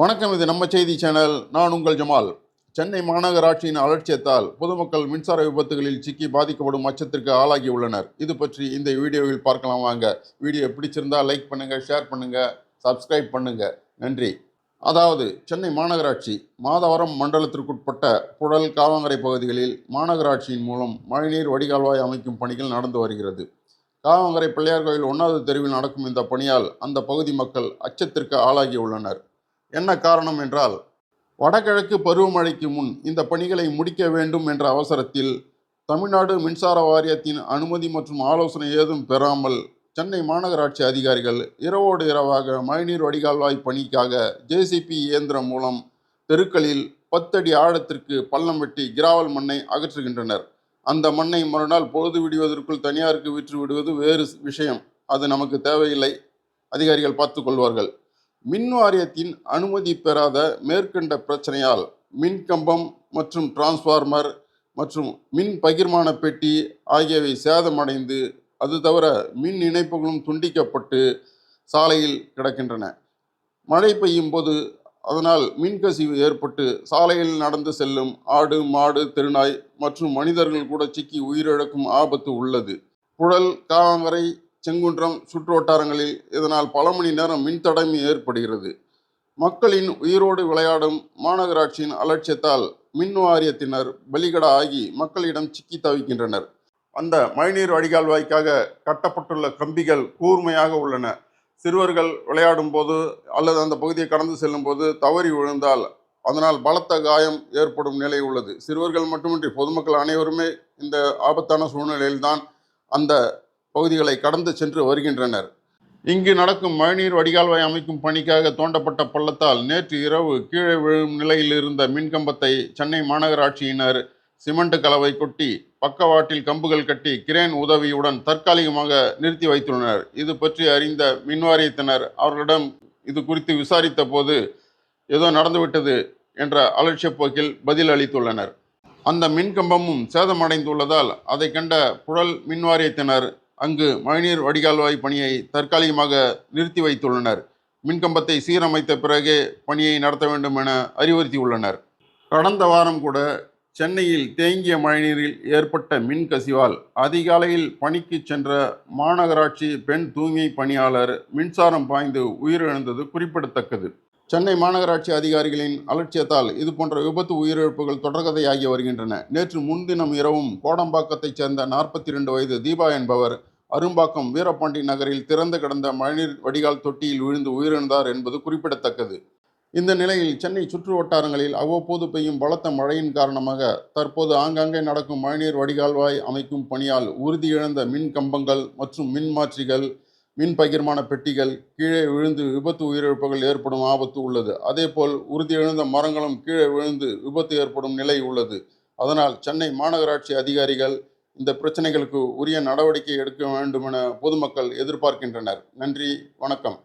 வணக்கம் இது நம்ம செய்தி சேனல். நான் உங்கள் ஜமால். சென்னை மாநகராட்சியின் அலட்சியத்தால் பொதுமக்கள் மின்சார விபத்துகளில் சிக்கி பாதிக்கப்படும் அச்சத்திற்கு ஆளாகி உள்ளனர். இது பற்றி இந்த வீடியோவில் பார்க்கலாம் வாங்க. வீடியோ பிடிச்சிருந்தா லைக் பண்ணுங்க ஷேர் பண்ணுங்க சப்ஸ்கிரைப் பண்ணுங்க. நன்றி. அதாவது சென்னை மாநகராட்சி மாதவரம் மண்டலத்திற்குட்பட்ட புழல் காவங்கரை பகுதிகளில் மாநகராட்சியின் மூலம் மழைநீர் வடிகால்வாய் அமைக்கும் பணிகள் நடந்து வருகிறது. காவங்கரை பிள்ளையார் கோயில் ஒன்றாவது தெருவில் நடக்கும் இந்த பணியால் அந்த பகுதி மக்கள் அச்சத்திற்கு ஆளாகி உள்ளனர். என்ன காரணம் என்றால் வடகிழக்கு பருவமழைக்கு முன் இந்த பணிகளை முடிக்க வேண்டும் என்ற அவசரத்தில் தமிழ்நாடு மின்சார வாரியத்தின் அனுமதி மற்றும் ஆலோசனை ஏதும் பெறாமல் சென்னை மாநகராட்சி அதிகாரிகள் இரவோடு இரவாக மழைநீர் வடிகால்வாய் பணிக்காக ஜேசிபி இயந்திரம் மூலம் தெருக்களில் பத்தடி ஆழத்திற்கு பள்ளம் வெட்டி கிராவல் மண்ணை அகற்றுகின்றனர். அந்த மண்ணை மறுநாள் பொழுது விடுவதற்குள் தனியாருக்கு விற்று விடுவது வேறு விஷயம். அது நமக்கு தேவையில்லை. அதிகாரிகள் பார்த்து கொள்வார்கள். மின் வாரியத்தின் அனுமதி பெறாத மேற்கண்ட பிரச்சனையால் மின் கம்பம் மற்றும் டிரான்ஸ்ஃபார்மர் மற்றும் மின் பகிர்மான பெட்டி ஆகியவை சேதமடைந்து அது தவிர மின் இணைப்புகளும் துண்டிக்கப்பட்டு சாலையில் கிடக்கின்றன. மழை பெய்யும் போது அதனால் மின்கசிவு ஏற்பட்டு சாலையில் நடந்து செல்லும் ஆடு மாடு தெருநாய் மற்றும் மனிதர்கள் கூட சிக்கி உயிரிழக்கும் ஆபத்து உள்ளது. புழல் காவங்கரை செங்குன்றம் சுற்று வட்டாரங்களில் இதனால் பல மணி நேரம் மின்தடைமை ஏற்படுகிறது. மக்களின் உயிரோடு விளையாடும் மாநகராட்சியின் அலட்சியத்தால் மின் வாரியத்தினர் பலிகடா ஆகி மக்களிடம் சிக்கி தவிக்கின்றனர். அந்த மழைநீர் வடிகால்வாய்க்காக கட்டப்பட்டுள்ள கம்பிகள் கூர்மையாக உள்ளன. சிறுவர்கள் விளையாடும் போது அல்லது அந்த பகுதியை கடந்து செல்லும் போது தவறி விழுந்தால் அதனால் பலத்த காயம் ஏற்படும் நிலை உள்ளது. சிறுவர்கள் மட்டுமின்றி பொதுமக்கள் அனைவருமே இந்த ஆபத்தான சூழ்நிலையில்தான் அந்த பகுதிகளை கடந்து சென்று வருகின்றனர். இங்கு நடக்கும் மழைநீர் வடிகால்வாய் அமைக்கும் பணிக்காக தோண்டப்பட்ட பள்ளத்தால் நேற்று இரவு கீழே விழும் நிலையில் இருந்த மின்கம்பத்தை சென்னை மாநகராட்சியினர் சிமெண்ட் கலவை கொட்டி பக்கவாட்டில் கம்புகள் கட்டி கிரேன் உதவியுடன் தற்காலிகமாக நிறுத்தி வைத்துள்ளனர். இது பற்றி அறிந்த மின்வாரியத்தினர் அவர்களிடம் இது குறித்து விசாரித்த போது ஏதோ நடந்துவிட்டது என்ற அலட்சிய போக்கில் பதில் அளித்துள்ளனர். அந்த மின்கம்பமும் சேதமடைந்துள்ளதால் அதை கண்ட புழல் மின்வாரியத்தினர் அங்கு மழைநீர் வடிகால்வாய் பணியை தற்காலிகமாக நிறுத்தி வைத்துள்ளனர். மின்கம்பத்தை சீரமைத்த பிறகே பணியை நடத்த வேண்டும் என அறிவுறுத்தியுள்ளனர். கடந்த வாரம் கூட சென்னையில் தேங்கிய மழைநீரில் ஏற்பட்ட மின் கசிவால் அதிகாலையில் பணிக்கு சென்ற மாநகராட்சி பெண் தூய்மை பணியாளர் மின்சாரம் பாய்ந்து உயிரிழந்தது குறிப்பிடத்தக்கது. சென்னை மாநகராட்சி அதிகாரிகளின் அலட்சியத்தால் இது போன்ற விபத்து உயிரிழப்புகள் தொடர்கதையாகி வருகின்றன. நேற்று முன்தினம் இரவும் கோடம்பாக்கத்தைச் சேர்ந்த நாற்பத்தி ரெண்டு வயது தீபா என்பவர் அரும்பாக்கம் வீரபாண்டி நகரில் திறந்து கிடந்த மழைநீர் வடிகால் தொட்டியில் விழுந்து உயிரிழந்தார் என்பது குறிப்பிடத்தக்கது. இந்த நிலையில் சென்னை சுற்று வட்டாரங்களில் அவ்வப்போது பெய்யும் பலத்த மழையின் காரணமாக தற்போது ஆங்காங்கே நடக்கும் மழைநீர் வடிகால்வாய் அமைக்கும் பணியால் உறுதியிழந்த மின் கம்பங்கள் மற்றும் மின்மாற்றிகள் மின் பகிர்மான பெட்டிகள் கீழே விழுந்து விபத்து உயிரிழப்புகள் ஏற்படும் ஆபத்து உள்ளது. அதேபோல் உறுதியெழுந்த மரங்களும் கீழே விழுந்து விபத்து ஏற்படும் நிலை உள்ளது. அதனால் சென்னை மாநகராட்சி அதிகாரிகள் இந்த பிரச்சனைகளுக்கு உரிய நடவடிக்கை எடுக்க வேண்டும் என பொதுமக்கள் எதிர்பார்க்கின்றனர். நன்றி வணக்கம்.